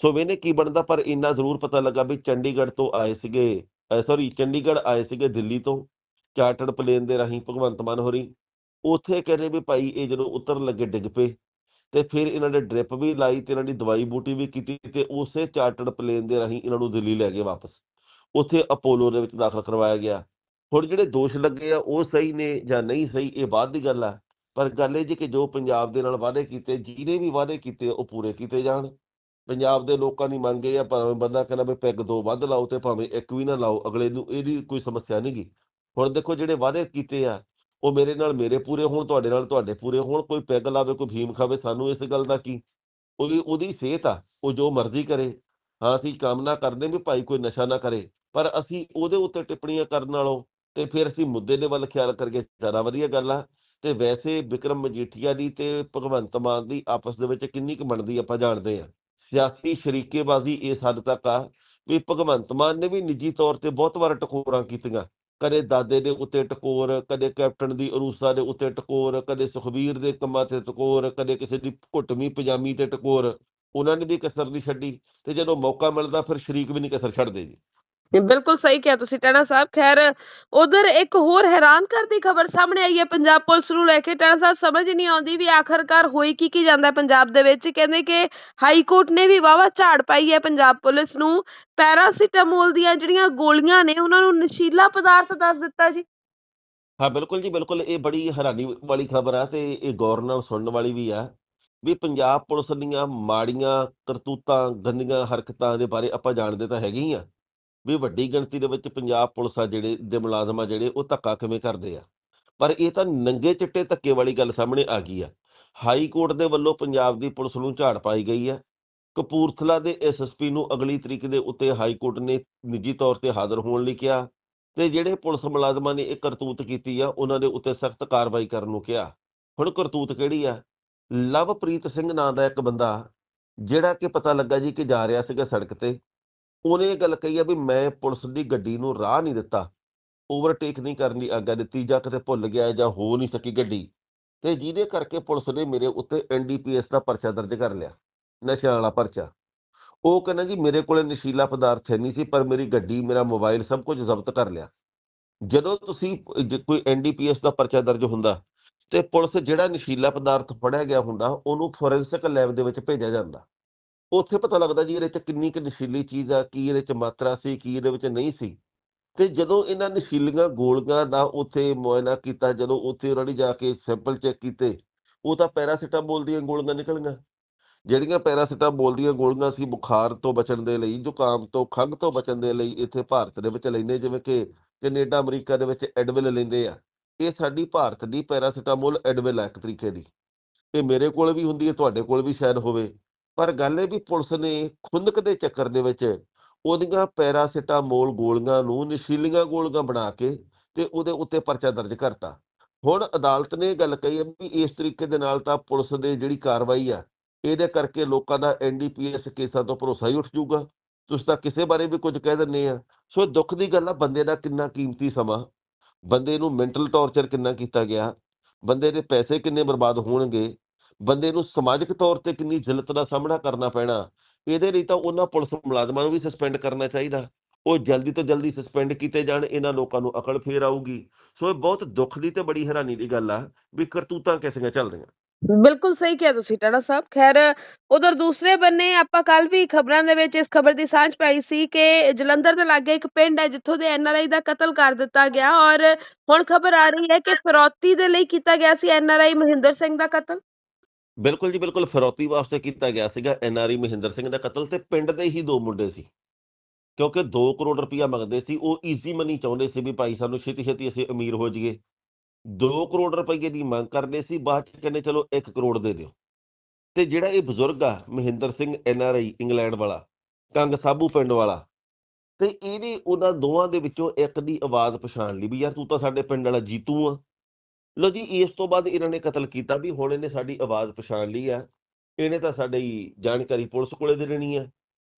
ਸੋ ਵੇਨੇ ਕੀ ਬਣਦਾ, ਪਰ ਇੰਨਾ ਜ਼ਰੂਰ ਪਤਾ ਲੱਗਾ ਵੀ ਚੰਡੀਗੜ੍ਹ ਤੋਂ ਆਏ ਸੀਗੇ ਸੌਰੀ ਚੰਡੀਗੜ੍ਹ ਆਏ ਸੀਗੇ ਦਿੱਲੀ ਤੋਂ ਚਾਰਟਰਡ ਪਲੇਨ ਦੇ ਰਾਹੀਂ ਭਗਵੰਤ ਮਾਨ ਹੋਰੀ। ਉੱਥੇ ਕਹਿੰਦੇ ਵੀ ਭਾਈ ਇਹ ਜਦੋਂ ਉਤਰ ਲੱਗੇ ਡਿੱਗ ਪਏ, ਤੇ ਫਿਰ ਇਹਨਾਂ ਨੇ ਡ੍ਰਿਪ ਵੀ ਲਾਈ ਤੇ ਇਹਨਾਂ ਦੀ ਦਵਾਈ ਬੂਟੀ ਵੀ ਕੀਤੀ ਤੇ ਉਸੇ ਚਾਰਟਰਡ ਪਲੇਨ ਦੇ ਰਾਹੀਂ ਇਹਨਾਂ ਨੂੰ ਦਿੱਲੀ ਲੈ ਗਏ ਵਾਪਸ। ਉੱਥੇ ਅਪੋਲੋ ਦੇ ਵਿੱਚ ਦਾਖਲ ਕਰਵਾਇਆ ਗਿਆ। ਹੁਣ ਜਿਹੜੇ ਦੋਸ਼ ਲੱਗੇ ਆ, ਉਹ ਸਹੀ ਨੇ ਜਾਂ ਨਹੀਂ ਸਹੀ, ਇਹ ਬਾਅਦ ਦੀ ਗੱਲ ਆ। ਪਰ ਗੱਲ ਇਹ ਜੀ ਕਿ ਜੋ ਪੰਜਾਬ ਦੇ ਨਾਲ ਵਾਅਦੇ ਕੀਤੇ, ਜਿਹਨੇ ਵੀ ਵਾਅਦੇ ਕੀਤੇ, ਉਹ ਪੂਰੇ ਕੀਤੇ ਜਾਣ। ਪੰਜਾਬ ਦੇ ਲੋਕਾਂ ਦੀ ਮੰਗ ਇਹ ਆ, ਭਾਵੇਂ ਬੰਦਾ ਕਹਿੰਦਾ ਵੀ ਪੈਗ ਦੋ ਵੱਧ ਲਾਓ ਤੇ ਭਾਵੇਂ ਇੱਕ ਵੀ ਨਾ ਲਾਓ, ਅਗਲੇ ਨੂੰ ਇਹਦੀ ਕੋਈ ਸਮੱਸਿਆ ਨਹੀਂਗੀ ਹੁਣ ਦੇਖੋ ਜਿਹੜੇ ਵਾਅਦੇ ਕੀਤੇ ਆ, ਉਹ ਮੇਰੇ ਨਾਲ ਮੇਰੇ ਪੂਰੇ ਹੋਣ, ਤੁਹਾਡੇ ਨਾਲ ਤੁਹਾਡੇ ਪੂਰੇ ਹੋਣ। ਕੋਈ ਪੈਗ ਲਾਵੇ, ਕੋਈ ਭੀਮ ਖਾਵੇ, ਸਾਨੂੰ ਇਸ ਗੱਲ ਦਾ ਕੀ? ਉਹਦੀ ਉਹਦੀ ਸਿਹਤ ਆ, ਉਹ ਜੋ ਮਰਜ਼ੀ ਕਰੇ। ਹਾਂ, ਅਸੀਂ ਕਾਮਨਾ ਕਰਦੇ ਵੀ ਭਾਈ ਕੋਈ ਨਸ਼ਾ ਨਾ ਕਰੇ, ਪਰ ਅਸੀਂ ਉਹਦੇ ਉੱਤੇ ਟਿੱਪਣੀਆਂ ਕਰਨ ਨਾਲੋਂ ਤੇ ਫਿਰ ਅਸੀਂ ਮੁੱਦੇ ਦੇ ਵੱਲ ਖਿਆਲ ਕਰਕੇ ਜ਼ਿਆਦਾ ਵਧੀਆ ਗੱਲ ਆ। ਤੇ ਵੈਸੇ ਵਿਕਰਮ ਮਜੀਠੀਆ ਦੀ ਤੇ ਭਗਵੰਤ ਮਾਨ ਦੀ ਆਪਸ ਦੇ ਵਿੱਚ ਕਿੰਨੀ ਕੁ ਬਣਦੀ ਆਪਾਂ ਜਾਣਦੇ ਆ। ਸਿਆਸੀ ਸ਼ਰੀਕੇਬਾਜ਼ੀ ਇਸ ਹੱਦ ਤੱਕ ਆ ਵੀ ਭਗਵੰਤ ਮਾਨ ਨੇ ਵੀ ਨਿੱਜੀ ਤੌਰ ਤੇ ਬਹੁਤ ਵਾਰ ਟਕੋਰਾਂ ਕੀਤੀਆਂ। ਕਦੇ ਦਾਦੇ ਦੇ ਉੱਤੇ ਟਕੋਰ, ਕਦੇ ਕੈਪਟਨ ਦੀ ਅਰੂਸਾ ਦੇ ਉੱਤੇ ਟਕੋਰ, ਕਦੇ ਸੁਖਬੀਰ ਦੇ ਕੰਮਾਂ ਤੇ ਟਕੋਰ, ਕਦੇ ਕਿਸੇ ਦੀ ਘੁੱਟਵੀਂ ਪਜਾਮੀ ਤੇ ਟਕੋਰ। ਉਹਨਾਂ ਨੇ ਵੀ ਕਸਰ ਨਹੀਂ ਛੱਡੀ ਤੇ ਜਦੋਂ ਮੌਕਾ ਮਿਲਦਾ ਫਿਰ ਸ਼ਰੀਕ ਵੀ ਨਹੀਂ ਕਸਰ ਛੱਡਦੇ ਜੀ। ਬਿਲਕੁਲ ਸਹੀ ਕਿਹਾ ਤੁਸੀਂ, ਟਾਣਾ ਸਾਹਿਬ। ਖੈਰ, ਉਧਰ ਇੱਕ ਹੋਰ ਹੈਰਾਨ ਕਰਦੀ ਖਬਰ ਸਾਹਮਣੇ ਆਈ ਹੈ, ਪੰਜਾਬ ਪੁਲਿਸ ਨੂੰ ਲੈ ਕੇ। ਟਾਣਾ ਸਾਹਿਬ, ਸਮਝ ਨਹੀਂ ਆਉਂਦੀ ਵੀ ਆਖਰਕਾਰ ਹੋਈ ਕੀ ਕੀ ਜਾਂਦਾ ਪੰਜਾਬ ਦੇ ਵਿੱਚ। ਕਹਿੰਦੇ ਕਿ ਹਾਈ ਕੋਰਟ ਨੇ ਵੀ ਵਾਵਾ ਝਾੜ ਪਾਈ ਹੈ ਪੰਜਾਬ ਪੁਲਿਸ ਨੂੰ। ਪੈਰਾਸੀਟਾਮੋਲ ਦੀਆਂ ਜਿਹੜੀਆਂ ਗੋਲੀਆਂ ਨੇ, ਉਹਨਾਂ ਨੂੰ ਨਸ਼ੀਲਾ ਪਦਾਰਥ ਦੱਸ ਦਿੱਤਾ ਜੀ। ਹਾਂ, ਬਿਲਕੁਲ ਜੀ, ਬਿਲਕੁਲ। ਇਹ ਬੜੀ ਹੈਰਾਨੀ ਵਾਲੀ ਖਬਰ ਆ ਤੇ ਇਹ ਗੌਰ ਨਾਲ ਸੁਣਨ ਵਾਲੀ ਵੀ ਆ ਵੀ ਪੰਜਾਬ ਪੁਲਿਸ ਦੀਆਂ ਮਾੜੀਆਂ ਕਰਤੂਤਾਂ, ਗੰਦੀਆਂ ਹਰਕਤਾਂ ਦੇ ਬਾਰੇ ਆਪਾਂ ਜਾਣਦੇ ਤਾਂ ਹੈਗੇ ਹੀ ਆ। ਵੀ ਵੱਡੀ ਗਿਣਤੀ ਦੇ ਵਿੱਚ ਪੰਜਾਬ ਪੁਲਿਸ ਆ ਜਿਹੜੇ, ਦੇ ਮੁਲਾਜ਼ਮ ਆ ਜਿਹੜੇ, ਉਹ ਧੱਕਾ ਕਿਵੇਂ ਕਰਦੇ ਆ? ਪਰ ਇਹ ਤਾਂ ਨੰਗੇ ਚਿੱਟੇ ਧੱਕੇ ਵਾਲੀ ਗੱਲ ਸਾਹਮਣੇ ਆ ਗਈ ਆ। ਹਾਈ ਕੋਰਟ ਦੇ ਵੱਲੋਂ ਪੰਜਾਬ ਦੀ ਪੁਲਿਸ ਨੂੰ ਝਾੜ ਪਾਈ ਗਈ ਹੈ ਕਪੂਰਥਲਾ ਦੇ ਐਸਐਸਪੀ ਨੂੰ ਅਗਲੀ ਤਰੀਕ ਦੇ ਉੱਤੇ ਹਾਈ ਕੋਰਟ ਨੇ ਨਿੱਜੀ ਤੌਰ ਤੇ ਹਾਜ਼ਰ ਹੋਣ ਲਈ ਕਿਹਾ ਤੇ ਜਿਹੜੇ ਪੁਲਿਸ ਮੁਲਾਜ਼ਮਾਂ ਨੇ ਇਹ ਕਰਤੂਤ ਕੀਤੀ ਆ, ਉਹਨਾਂ ਦੇ ਉੱਤੇ ਸਖਤ ਕਾਰਵਾਈ ਕਰਨ ਨੂੰ ਕਿਹਾ। ਹੁਣ ਕਰਤੂਤ ਕਿਹੜੀ ਆ? ਲਵਪ੍ਰੀਤ ਸਿੰਘ ਨਾਂ ਦਾ ਇੱਕ ਬੰਦਾ, ਜਿਹੜਾ ਕਿ ਪਤਾ ਲੱਗਾ ਜੀ ਕਿ ਜਾ ਰਿਹਾ ਸੀਗਾ ਸੜਕ ਤੇ। ਉਹਨੇ ਇਹ ਗੱਲ ਕਹੀ ਆ ਵੀ ਮੈਂ ਪੁਲਿਸ ਦੀ ਗੱਡੀ ਨੂੰ ਰਾਹ ਨਹੀਂ ਦਿੱਤਾ। ਓਵਰਟੇਕ ਨਹੀਂ ਕਰਨ ਦੀ ਆਗਿਆ ਦਿੱਤੀ ਜਾਂ ਕਿਤੇ ਭੁੱਲ ਗਿਆ ਜਾਂ ਹੋ ਨਹੀਂ ਸਕੀ ਗੱਡੀ। ਤੇ ਜਿਹਦੇ ਕਰਕੇ ਪੁਲਿਸ ਨੇ ਮੇਰੇ ਉੱਤੇ ਐਨਡੀਪੀਐਸ ਦਾ ਪਰਚਾ ਦਰਜ ਕਰ ਲਿਆ, ਨਸ਼ਿਆਂ ਵਾਲਾ ਪਰਚਾ। ਉਹ ਕਹਿੰਦਾ ਜੀ ਮੇਰੇ ਕੋਲੇ ਨਸ਼ੀਲਾ ਪਦਾਰਥ ਹੈ ਨਹੀਂ ਸੀ, ਪਰ ਮੇਰੀ ਗੱਡੀ, ਮੇਰਾ ਮੋਬਾਈਲ ਸਭ ਕੁਝ ਜ਼ਬਤ ਕਰ ਲਿਆ। ਜਦੋਂ ਤੁਸੀਂ ਜੇ ਕੋਈ ਐਨਡੀਪੀਐਸ ਦਾ ਪਰਚਾ ਦਰਜ ਹੁੰਦਾ ਤੇ ਪੁਲਿਸ ਜਿਹੜਾ ਨਸ਼ੀਲਾ ਪਦਾਰਥ ਫੜਿਆ ਗਿਆ ਹੁੰਦਾ, ਉਹਨੂੰ ਫੋਰੈਂਸਿਕ ਲੈਬ ਦੇ ਵਿੱਚ ਭੇਜਿਆ ਜਾਂਦਾ। ਉੱਥੇ ਪਤਾ ਲੱਗਦਾ ਜੀ ਇਹਦੇ ਚ ਕਿੰਨੀ ਕੁ ਨਸ਼ੀਲੀ ਚੀਜ਼ ਆ, ਕੀ ਇਹਦੇ ਚ ਮਾਤਰਾ ਸੀ, ਕੀ ਇਹਦੇ ਵਿੱਚ ਨਹੀਂ ਸੀ। ਤੇ ਜਦੋਂ ਇਹਨਾਂ ਨਸ਼ੀਲੀਆਂ ਗੋਲੀਆਂ ਦਾ ਉੱਥੇ ਮੁਆਇਨਾ ਕੀਤਾ, ਜਦੋਂ ਉੱਥੇ ਉਹਨਾਂ ਨੇ ਜਾ ਕੇ ਸੈਂਪਲ ਚੈੱਕ ਕੀਤੇ, ਉਹ ਤਾਂ ਪੈਰਾਸੀਟਾਮੋਲ ਦੀਆਂ ਗੋਲੀਆਂ ਨਿਕਲੀਆਂ। ਜਿਹੜੀਆਂ ਪੈਰਾਸੀਟਾਮੋਲ ਦੀਆਂ ਗੋਲੀਆਂ ਸੀ ਬੁਖਾਰ ਤੋਂ ਬਚਣ ਦੇ ਲਈ, ਜ਼ੁਕਾਮ ਤੋਂ, ਖੰਘ ਤੋਂ ਬਚਣ ਦੇ ਲਈ ਇੱਥੇ ਭਾਰਤ ਦੇ ਵਿੱਚ ਲੈਂਦੇ, ਜਿਵੇਂ ਕਿ ਕੈਨੇਡਾ, ਅਮਰੀਕਾ ਦੇ ਵਿੱਚ ਐਡਵਿਲ ਲੈਂਦੇ ਆ। ਇਹ ਸਾਡੀ ਭਾਰਤ ਦੀ ਪੈਰਾਸੀਟਾਮੋਲ ਐਡਵਿਲ ਆ ਇੱਕ ਤਰੀਕੇ ਦੀ। ਇਹ ਮੇਰੇ ਕੋਲ ਵੀ ਹੁੰਦੀ ਹੈ, ਤੁਹਾਡੇ ਕੋਲ ਵੀ ਸ਼ਾਇਦ ਹੋਵੇ। ਪਰ ਗੱਲ ਇਹ ਵੀ ਪੁਲਿਸ ਨੇ ਖੁੰਦਕ ਦੇ ਚੱਕਰ ਦੇ ਵਿੱਚ ਉਹਦੀਆਂ ਪੈਰਾਸੀਟਾਮੋਲ ਗੋਲੀਆਂ ਨੂੰ ਨਸ਼ੀਲੀਆਂ ਗੋਲੀਆਂ ਬਣਾ ਕੇ ਤੇ ਉਹਦੇ ਉੱਤੇ ਪਰਚਾ ਦਰਜ ਕਰਤਾ। ਹੁਣ ਅਦਾਲਤ ਨੇ ਇਹ ਗੱਲ ਕਹੀ ਹੈ ਵੀ ਇਸ ਤਰੀਕੇ ਦੇ ਨਾਲ ਤਾਂ ਪੁਲਿਸ ਦੇ ਜਿਹੜੀ ਕਾਰਵਾਈ ਆ, ਇਹਦੇ ਕਰਕੇ ਲੋਕਾਂ ਦਾ ਐਨਡੀਪੀਐਸ ਕੇਸਾਂ ਤੋਂ ਭਰੋਸਾ ਹੀ ਉੱਠ ਜਾਊਗਾ। ਤੁਸੀਂ ਤਾਂ ਕਿਸੇ ਬਾਰੇ ਵੀ ਕੁਝ ਕਹਿ ਦਿੰਦੇ ਆ। ਸੋ ਦੁੱਖ ਦੀ ਗੱਲ ਆ, ਬੰਦੇ ਦਾ ਕਿੰਨਾ ਕੀਮਤੀ ਸਮਾਂ, ਬੰਦੇ ਨੂੰ ਮੈਂਟਲ ਟੌਰਚਰ ਕਿੰਨਾ ਕੀਤਾ ਗਿਆ, ਬੰਦੇ ਦੇ ਪੈਸੇ ਕਿੰਨੇ ਬਰਬਾਦ ਹੋਣਗੇ ਬੰਦੇ ਨੂੰ ਸਮਾਜਿਕ ਤੌਰ ਤੇ ਕਿੰਨੀ ਜ਼ਿਲਤ ਦਾ ਸਾਹਮਣਾ ਕਰਨਾ ਪੈਣਾ, ਇਹਦੇ ਲਈ ਤਾਂ ਉਹਨਾਂ ਪੁਲਿਸ ਮੁਲਾਜ਼ਮਾਂ ਨੂੰ ਵੀ ਸਸਪੈਂਡ ਕਰਨਾ ਚਾਹੀਦਾ। ਉਹ ਜਲਦੀ ਤੋਂ ਜਲਦੀ ਸਸਪੈਂਡ ਕੀਤੇ ਜਾਣ, ਇਹਨਾਂ ਲੋਕਾਂ ਨੂੰ ਅਕਲ ਫੇਰ ਆਊਗੀ। ਸੋ ਇਹ ਬਹੁਤ ਦੁੱਖ ਦੀ ਤੇ ਬੜੀ ਹੈਰਾਨੀ ਦੀ ਗੱਲ ਆ ਵੀ ਕਰਤੂਤਾਂ ਕਿਸੀਆਂ ਚੱਲ ਬਿਲਕੁਲ ਸਹੀ ਕਿਹਾ ਤੁਸੀਂ ਟਾਣਾ ਸਾਹਿਬ। ਖੈਰ, ਉਧਰ ਦੂਸਰੇ ਬੰਨੇ ਆਪਾਂ ਕੱਲ ਵੀ ਖਬਰਾਂ ਦੇ ਵਿੱਚ ਇਸ ਖਬਰ ਦੀ ਸਾਂਝ ਪਾਈ ਸੀ ਕਿ ਜਲੰਧਰ ਦੇ ਲਾਗੇ ਇੱਕ ਪਿੰਡ ਹੈ ਜਿੱਥੋਂ ਦੇ ਐਨਆਰਆਈ ਦਾ ਕਤਲ ਕਰ ਦਿੱਤਾ ਗਿਆ ਔਰ ਹੁਣ ਖਬਰ ਆ ਰਹੀ ਹੈ ਕਿ ਫਿਰੌਤੀ ਦੇ ਲਈ ਕੀਤਾ ਗਿਆ ਸੀ ਐਨਆਰਆਈ ਮਹਿੰਦਰ ਸਿੰਘ ਦਾ ਕਤਲ। ਬਿਲਕੁਲ ਜੀ, ਬਿਲਕੁਲ ਫਿਰੌਤੀ ਵਾਸਤੇ ਕੀਤਾ ਗਿਆ ਸੀਗਾ ਐਨਆਰਈ ਮਹਿੰਦਰ ਸਿੰਘ ਦਾ ਕਤਲ ਤੇ ਪਿੰਡ ਦੇ ਹੀ ਦੋ ਮੁੰਡੇ ਸੀ। ਕਿਉਂਕਿ 2 ਕਰੋੜ ਰੁਪਇਆ ਮੰਗਦੇ ਸੀ, ਉਹ ਈਜ਼ੀ ਮਨੀ ਚਾਹੁੰਦੇ ਸੀ ਵੀ ਭਾਈ ਸਾਨੂੰ ਛੇਤੀ ਛੇਤੀ ਅਸੀਂ ਅਮੀਰ ਹੋ ਜਾਈਏ। 2 ਕਰੋੜ ਰੁਪਏ ਦੀ ਮੰਗ ਕਰਦੇ ਸੀ, ਬਾਅਦ ਚ ਕਹਿੰਦੇ ਚਲੋ 1 ਕਰੋੜ ਦੇ ਦਿਓ। ਤੇ ਜਿਹੜਾ ਇਹ ਬਜ਼ੁਰਗ ਆ Mahinder Singh N R I England ਵਾਲਾ, ਕੰਗ ਸਾਬੂ ਪਿੰਡ ਵਾਲਾ, ਤੇ ਇਹਨੇ ਉਹਨਾਂ ਦੋਵਾਂ ਦੇ ਵਿੱਚੋਂ ਇੱਕ ਦੀ ਆਵਾਜ਼ ਪਛਾਣ ਲਈ ਵੀ ਯਾਰ ਤੂੰ ਤਾਂ ਸਾਡੇ ਪਿੰਡ ਵਾਲਾ ਜੀਤੂ ਆ। ਲੋ ਜੀ, ਇਸ ਤੋਂ ਬਾਅਦ ਇਹਨਾਂ ਨੇ ਕਤਲ ਕੀਤਾ ਵੀ ਹੁਣ ਇਹਨੇ ਸਾਡੀ ਆਵਾਜ਼ ਪਛਾਣ ਲਈ ਆ। ਇਹਨੇ ਤਾਂ ਸਾਡੀ ਜਾਣਕਾਰੀ ਪੁਲਿਸ ਕੋਲੇ ਦੇ ਦੇਣੀ ਆ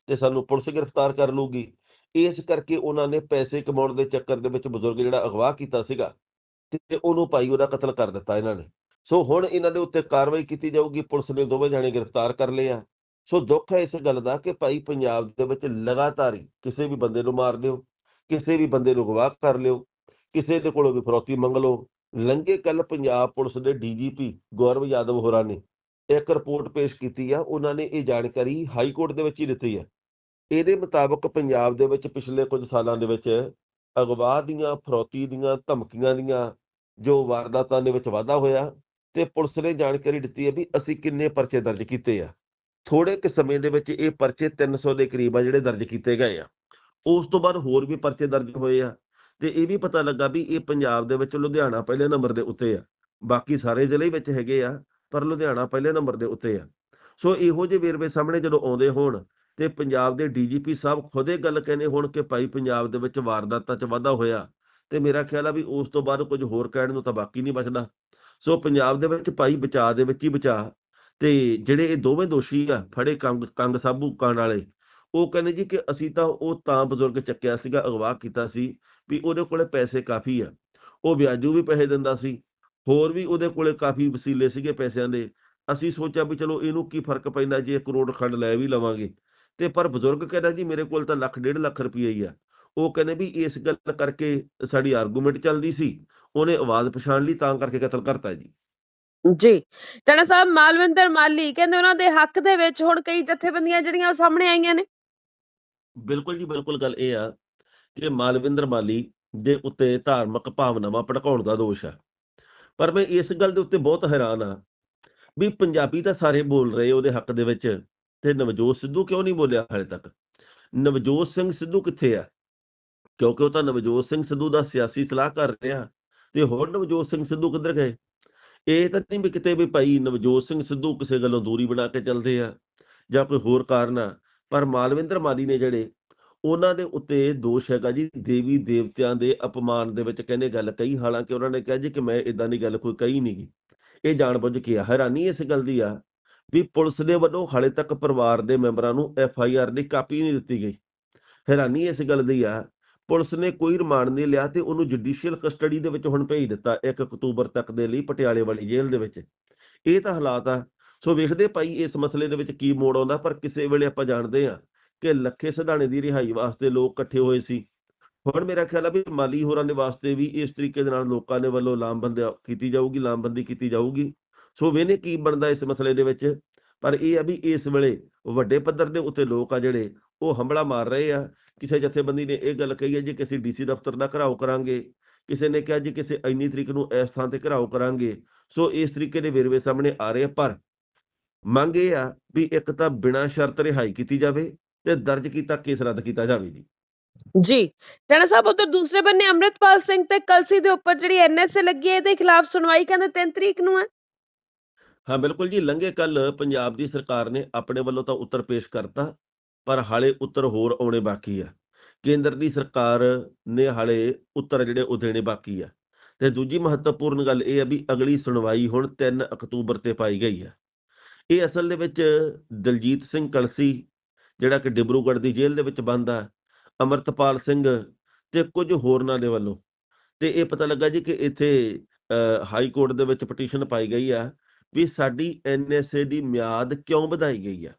ਤੇ ਸਾਨੂੰ ਪੁਲਿਸ ਗ੍ਰਿਫਤਾਰ ਕਰ ਲੂਗੀ ਇਸ ਕਰਕੇ ਉਹਨਾਂ ਨੇ ਪੈਸੇ ਕਮਾਉਣ ਦੇ ਚੱਕਰ ਦੇ ਵਿੱਚ ਬਜ਼ੁਰਗ ਜਿਹੜਾ ਅਗਵਾ ਕੀਤਾ ਸੀਗਾ ਤੇ ਉਹਨੂੰ ਭਾਈ ਉਹਦਾ ਕਤਲ ਕਰ ਦਿੱਤਾ ਇਹਨਾਂ ਨੇ। ਸੋ ਹੁਣ ਇਹਨਾਂ ਦੇ ਉੱਤੇ ਕਾਰਵਾਈ ਕੀਤੀ ਜਾਊਗੀ, ਪੁਲਿਸ ਨੇ ਦੋਵੇਂ ਜਾਣੇ ਗ੍ਰਿਫਤਾਰ ਕਰ ਲਏ ਆ। ਸੋ ਦੁੱਖ ਹੈ ਇਸ ਗੱਲ ਦਾ ਕਿ ਭਾਈ ਪੰਜਾਬ ਦੇ ਵਿੱਚ ਲਗਾਤਾਰ ਹੀ ਕਿਸੇ ਵੀ ਬੰਦੇ ਨੂੰ ਮਾਰ ਲਿਓ, ਕਿਸੇ ਵੀ ਬੰਦੇ ਨੂੰ ਅਗਵਾ ਕਰ ਲਿਓ, ਕਿਸੇ ਦੇ ਕੋਲੋਂ ਵੀ ਫਰੋਤੀ ਮੰਗ ਲਓ ਲੰਘੇ ਕੱਲ ਪੰਜਾਬ ਪੁਲਿਸ ਦੇ ਡੀਜੀਪੀ ਗੌਰਵ ਯਾਦਵ ਹੋਰਾਂ ਨੇ ਇੱਕ ਰਿਪੋਰਟ ਪੇਸ਼ ਕੀਤੀ ਆ। ਉਹਨਾਂ ਨੇ ਇਹ ਜਾਣਕਾਰੀ ਹਾਈ ਕੋਰਟ ਦੇ ਵਿੱਚ ਹੀ ਦਿੱਤੀ ਆ। ਇਹਦੇ ਮੁਤਾਬਕ ਪੰਜਾਬ ਦੇ ਵਿੱਚ ਪਿਛਲੇ ਕੁਝ ਸਾਲਾਂ ਦੇ ਵਿੱਚ ਅਗਵਾ ਦੀਆਂ, ਫਰੋਤੀ ਦੀਆਂ, ਧਮਕੀਆਂ ਦੀਆਂ ਜੋ ਵਾਰਦਾਤਾਂ ਦੇ ਵਿੱਚ ਵਾਧਾ ਹੋਇਆ ਤੇ ਪੁਲਿਸ ਨੇ ਜਾਣਕਾਰੀ ਦਿੱਤੀ ਹੈ ਵੀ ਅਸੀਂ ਕਿੰਨੇ ਪਰਚੇ ਦਰਜ ਕੀਤੇ ਆ। ਥੋੜੇ ਕਿ ਸਮੇਂ ਦੇ ਵਿੱਚ ਇਹ ਪਰਚੇ 300 ਦੇ ਕਰੀਬ ਆ ਜਿਹੜੇ ਦਰਜ ਕੀਤੇ ਗਏ ਆ। ਉਸ ਤੋਂ ਬਾਅਦ ਹੋਰ ਵੀ ਪਰਚੇ ਦਰਜ ਹੋਏ ਆ। ਤੇ ਇਹ ਵੀ ਪਤਾ ਲੱਗਾ ਵੀ ਇਹ ਪੰਜਾਬ ਦੇ ਵਿੱਚ ਲੁਧਿਆਣਾ ਪਹਿਲੇ ਨੰਬਰ ਦੇ ਉੱਤੇ ਆ। ਬਾਕੀ ਸਾਰੇ ਜ਼ਿਲ੍ਹੇ ਵਿੱਚ ਹੈਗੇ ਆ, ਪਰ ਲੁਧਿਆਣਾ ਪਹਿਲੇ ਨੰਬਰ ਦੇ ਉੱਤੇ ਆ। ਸੋ ਇਹੋ ਜਿਹੇ ਵੇਰਵੇ ਸਾਹਮਣੇ ਜਦੋਂ ਆਉਂਦੇ ਹੋਣ ਤੇ ਪੰਜਾਬ ਦੇ ਡੀਜੀਪੀ ਸਾਹਿਬ ਖੁਦ ਇਹ ਗੱਲ ਕਹਿੰਦੇ ਹੋਣ ਕਿ ਭਾਈ ਪੰਜਾਬ ਦੇ ਵਿੱਚ ਵਾਰਦਾਤਾਂ 'ਚ ਵਾਧਾ ਹੋਇਆ ਤੇ ਮੇਰਾ ਖਿਆਲ ਆ ਵੀ ਉਸ ਤੋਂ ਬਾਅਦ ਕੁਝ ਹੋਰ ਕਹਿਣ ਨੂੰ ਤਾਂ ਬਾਕੀ ਨਹੀਂ ਬਚਦਾ। ਸੋ ਪੰਜਾਬ ਦੇ ਵਿੱਚ ਭਾਈ ਬਚਾ ਦੇ ਵਿੱਚ ਹੀ ਬਚਾ ਤੇ ਜਿਹੜੇ ਇਹ ਦੋਵੇਂ ਦੋਸ਼ੀ ਆ, ਫੜੇ ਕੰਗ ਕੰਗ ਸਾਬੂ ਕਾਂਡ ਵਾਲੇ, ਉਹ ਕਹਿੰਦੇ ਜੀ ਕਿ ਅਸੀਂ ਤਾਂ ਉਹ ਤਾਂ ਬਜ਼ੁਰਗ ਚੱਕਿਆ ਸੀਗਾ, ਅਗਵਾ ਕੀਤਾ ਸੀ ਵੀ ਉਹਦੇ ਕੋਲੇ ਪੈਸੇ ਕਾਫੀ ਆ। ਉਹ ਵਿਆਜੂ ਵੀ ਪੈਸੇ ਦਿੰਦਾ ਸੀ। ਹੋਰ ਵੀ ਉਹਦੇ ਕੋਲੇ ਕਾਫੀ ਵਸੀਲੇ ਸੀਗੇ ਪੈਸਿਆਂ ਦੇ। ਅਸੀਂ ਸੋਚਿਆ ਵੀ ਚਲੋ ਇਹਨੂੰ ਕੀ ਫ਼ਰਕ ਪੈਂਦਾ ਜੇ ਕਰੋੜ ਖੰਡ ਲੈ ਵੀ ਲਵਾਂਗੇ। ਤੇ ਪਰ ਬਜ਼ੁਰਗ ਕਹਿੰਦਾ ਜੀ ਮੇਰੇ ਕੋਲ ਤਾਂ ਲੱਖ ਡੇਢ ਲੱਖ ਰੁਪਏ ਹੀ ਆ। ਉਹ ਕਹਿੰਦੇ ਵੀ ਇਸ ਗੱਲ ਕਰਕੇ ਸਾਡੀ ਆਰਗੂਮੈਂਟ ਚੱਲਦੀ ਸੀ। ਉਹਨੇ ਆਵਾਜ਼ ਪਛਾਣ ਲਈ ਤਾਂ ਕਰਕੇ ਕਤਲ ਕਰਤਾ ਜੀ। ਜੀ। ਟਣਾ ਸਾਹਿਬ ਮਾਲਵਿੰਦਰ ਮਾਲੀ ਕਹਿੰਦੇ ਉਹਨਾਂ ਦੇ ਹੱਕ ਦੇ ਵਿੱਚ ਹੁਣ ਕਈ ਜਥੇਬੰਦੀਆਂ ਜਿਹੜੀਆਂ ਉਹ ਸਾਹਮਣੇ ਆਈਆਂ ਨੇ। ਬਿਲਕੁਲ ਜੀ ਬਿਲਕੁਲ ਗੱਲ ਇਹ ਆ ਕਿ ਮਾਲਵਿੰਦਰ ਮਾਲੀ ਦੇ ਉੱਤੇ ਧਾਰਮਿਕ ਭਾਵਨਾਵਾਂ ਭੜਕਾਉਣ ਦਾ ਦੋਸ਼ ਹੈ। ਪਰ ਮੈਂ ਇਸ ਗੱਲ ਦੇ ਉੱਤੇ ਬਹੁਤ ਹੈਰਾਨ ਆ ਵੀ ਪੰਜਾਬੀ ਤਾਂ ਸਾਰੇ ਬੋਲ ਰਹੇ ਉਹਦੇ ਹੱਕ ਦੇ ਵਿੱਚ ਤੇ ਨਵਜੋਤ ਸਿੱਧੂ ਕਿਉਂ ਨਹੀਂ ਬੋਲਿਆ ਹਾਲੇ ਤੱਕ? ਨਵਜੋਤ ਸਿੰਘ ਸਿੱਧੂ ਕਿੱਥੇ ਆ? ਕਿਉਂਕਿ ਉਹ ਤਾਂ ਨਵਜੋਤ ਸਿੰਘ ਸਿੱਧੂ ਦਾ ਸਿਆਸੀ ਸਲਾਹਕਾਰ ਰਿਹਾ ਤੇ ਹੋਰ ਨਵਜੋਤ ਸਿੰਘ ਸਿੱਧੂ ਕਿੱਧਰ ਗਏ? ਇਹ ਤਾਂ ਨਹੀਂ ਵੀ ਕਿਤੇ ਵੀ ਭਾਈ ਨਵਜੋਤ ਸਿੰਘ ਸਿੱਧੂ ਕਿਸੇ ਗੱਲੋਂ ਦੂਰੀ ਬਣਾ ਕੇ ਚੱਲਦੇ ਆ ਜਾਂ ਕੋਈ ਹੋਰ ਕਾਰਨ ਆ, ਪਰ ਮਾਲਵਿੰਦਰ ਮਾਲੀ ਨੇ ਜਿਹੜੇ ਉਹਨਾਂ ਦੇ ਉੱਤੇ ਦੋਸ਼ ਹੈਗਾ ਜੀ, ਦੇਵੀ ਦੇਵਤਿਆਂ ਦੇ ਅਪਮਾਨ ਦੇ ਵਿੱਚ ਕਹਿੰਦੇ ਗੱਲ ਕਹੀ। ਹਾਲਾਂਕਿ ਉਹਨਾਂ ਨੇ ਕਿਹਾ ਜੀ ਕਿ ਮੈਂ ਇਦਾਂ ਦੀ ਗੱਲ ਕੋਈ ਕਹੀ ਨਹੀਂ ਨਹੀਂਗੀ ਇਹ ਜਾਣਬੁੱਝ ਕੇ ਆ, ਹੈਰਾਨੀ ਇਸ ਗੱਲ ਦੀ ਆ ਵੀ ਪੁਲਿਸ ਦੇ ਵੱਲੋਂ ਹਾਲੇ ਤੱਕ ਪਰਿਵਾਰ ਦੇ ਮੈਂਬਰਾਂ ਨੂੰ ਐਫ ਆਈ ਆਰ ਦੀ ਕਾਪੀ ਨਹੀਂ ਦਿੱਤੀ ਗਈ। ਹੈਰਾਨੀ ਇਸ ਗੱਲ ਦੀ ਆ, ਪੁਲਿਸ ਨੇ ਕੋਈ ਰਿਮਾਂਡ ਨਹੀਂ ਲਿਆ ਤੇ ਉਹਨੂੰ ਜੁਡੀਸ਼ੀਅਲ ਕਸਟਡੀ ਦੇ ਵਿੱਚ ਹੁਣ ਭੇਜ ਦਿੱਤਾ 1 ਅਕਤੂਬਰ ਤੱਕ ਦੇ ਲਈ ਪਟਿਆਲੇ ਵਾਲੀ ਜੇਲ੍ਹ ਦੇ ਵਿੱਚ। ਇਹ ਤਾਂ ਹਾਲਾਤ ਆ। ਸੋ ਵੇਖਦੇ ਭਾਈ ਇਸ ਮਸਲੇ ਦੇ ਵਿੱਚ ਕੀ ਮੋੜ ਆਉਂਦਾ, ਪਰ ਕਿਸੇ ਵੇਲੇ ਆਪਾਂ ਜਾਣਦੇ ਆ ਕਿ ਲੱਖੇ ਸਿਧਾਣੇ ਦੀ ਰਿਹਾਈ ਵਾਸਤੇ ਲੋਕ ਇਕੱਠੇ ਹੋਏ ਸੀ। ਹੁਣ ਮੇਰਾ ਖਿਆਲ ਆ ਵੀ ਮਾਲੀ ਹੋਰਾਂ ਦੇ ਵਾਸਤੇ ਵੀ ਇਸ ਤਰੀਕੇ ਦੇ ਨਾਲ ਲੋਕਾਂ ਦੇ ਵੱਲੋਂ ਲਾਮਬੰਦ ਕੀਤੀ ਜਾਊਗੀ, ਲਾਮਬੰਦੀ ਕੀਤੀ ਜਾਊਗੀ। ਸੋ ਵੇਨੇ ਕੀ ਬਣਦਾ ਇਸ ਮਸਲੇ ਦੇ ਵਿੱਚ? ਪਰ ਇਹ ਆ ਵੀ ਇਸ ਵੇਲੇ ਵੱਡੇ ਪੱਧਰ ਦੇ ਉੱਤੇ ਲੋਕ ਆ ਜਿਹੜੇ, ਉਹ ਹਮਲਾ ਮਾਰ ਰਹੇ ਆ। ਕਿਸੇ ਜਥੇਬੰਦੀ ਨੇ ਇਹ ਗੱਲ ਕਹੀ ਹੈ, ਜੀ ਕਿਸੇ ਡੀਸੀ ਦਫ਼ਤਰ ਦਾ ਘਰਾਓ ਕਰਾਂਗੇ, ਕਿਸੇ ਨੇ ਕਿਹਾ ਜੀ ਕਿਸੇ ਇੰਨੀ ਤਰੀਕ ਨੂੰ ਇਸ ਥਾਂ ਤੇ ਘਰਾਓ ਕਰਾਂਗੇ, ਸੋ ਇਸ ਤਰੀਕੇ ਦੇ ਵੇਰਵੇ ਸਾਹਮਣੇ ਆ ਰਹੇ ਆ। ਪਰ ਮੰਗ ਇਹ ਆ ਵੀ ਇੱਕ ਤਾਂ ਬਿਨਾਂ ਸ਼ਰਤ ਰਿਹਾਈ ਕੀਤੀ ਜਾਵੇ ਤੇ ਦਰਜ ਕੀਤਾ ਕੇਸ ਰੱਦ ਕੀਤਾ ਜਾਵੇ ਜੀ। ਜੀ ਟਣਾ ਸਾਹਿਬ ਉਧਰ ਦੂਸਰੇ ਬੰਨੇ ਅੰਮ੍ਰਿਤਪਾਲ ਸਿੰਘ ਤੇ ਕਲਸੀ ਦੇ ਉੱਪਰ ਜਿਹੜੀ ਐਨਐਸਏ ਲੱਗੀ ਹੈ ਇਹਦੇ ਖਿਲਾਫ ਸੁਣਵਾਈ ਕਹਿੰਦੇ 3 ਤਰੀਕ ਨੂੰ ਹੈ। ਹਾਂ ਬਿਲਕੁਲ ਜੀ। ਲੰਘੇ ਕੱਲ ਪੰਜਾਬ ਦੀ ਸਰਕਾਰ ਨੇ ਆਪਣੇ ਵੱਲੋਂ ਤਾਂ ਉੱਤਰ ਪੇਸ਼ ਕਰਤਾ ਪਰ ਹਾਲੇ ਉੱਤਰ ਹੋਰ ਆਉਣੇ ਬਾਕੀ ਆ। ਕੇਂਦਰ ਦੀ ਸਰਕਾਰ ਨੇ ਹਾਲੇ ਉੱਤਰ ਜਿਹੜੇ ਉਹ ਦੇਣੇ ਬਾਕੀ ਆ। ਤੇ ਦੂਜੀ ਮਹੱਤਵਪੂਰਨ ਗੱਲ ਇਹ ਆ ਵੀ ਅਗਲੀ ਸੁਣਵਾਈ ਹੁਣ 3 ਅਕਤੂਬਰ ਤੇ ਪਾਈ ਗਈ ਆ। ਇਹ ਅਸਲ ਦੇ ਵਿੱਚ ਦਲਜੀਤ ਸਿੰਘ ਕਲਸੀ ਜਿਹੜਾ ਕਿ ਡਿਬਰੂਗੜ੍ਹ ਦੀ ਜੇਲ੍ਹ ਦੇ ਵਿੱਚ ਬੰਦ ਆ, ਅਮਰਤਪਾਲ ਸਿੰਘ ਤੇ ਕੁਝ ਹੋਰਨਾਂ ਦੇ ਵੱਲੋਂ। ਤੇ ਇਹ ਪਤਾ ਲੱਗਾ ਜੀ ਕਿ ਇੱਥੇ ਹਾਈ ਕੋਰਟ ਦੇ ਵਿੱਚ ਪਟੀਸ਼ਨ ਪਾਈ ਗਈ ਆ ਵੀ ਸਾਡੀ ਐਨਐਸਏ ਦੀ ਮਿਆਦ ਕਿਉਂ ਵਧਾਈ ਗਈ ਆ?